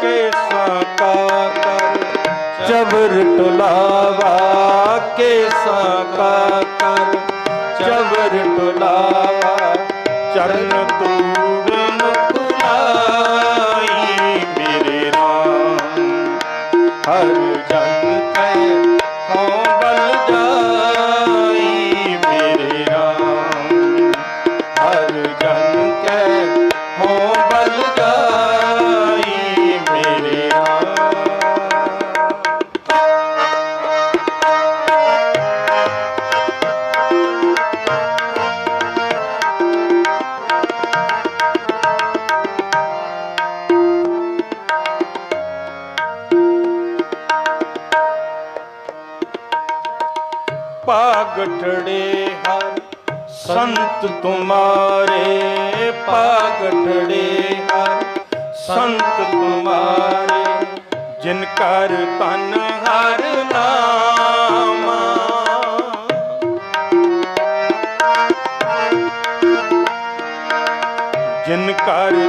ਕੇ ਸਾਕਾ ਕਰ। ਜਬਰ ਟੁਲਾਵਾ ਕੇ ਸਾਕਾ ਕਰ। ਜਬਰ ਟੁਲਾਵਾ ਚਰਨ ਤੂੜ ਮੁਕਲਾਈ ਮੇਰੇ ਰਾਮ। ਹਰ ਜਨ ਪਾਗਟੜੇ ਹਰ ਸੰਤ ਤੁਮਾਰੇ ਪਾਗਟੜੇ ਹਰ ਸੰਤ ਤੁਮਾਰੇ, ਜਿਨ ਕਰ ਤਨ ਹਰ ਨਾਮਾ। ਜਿਨ ਕਰ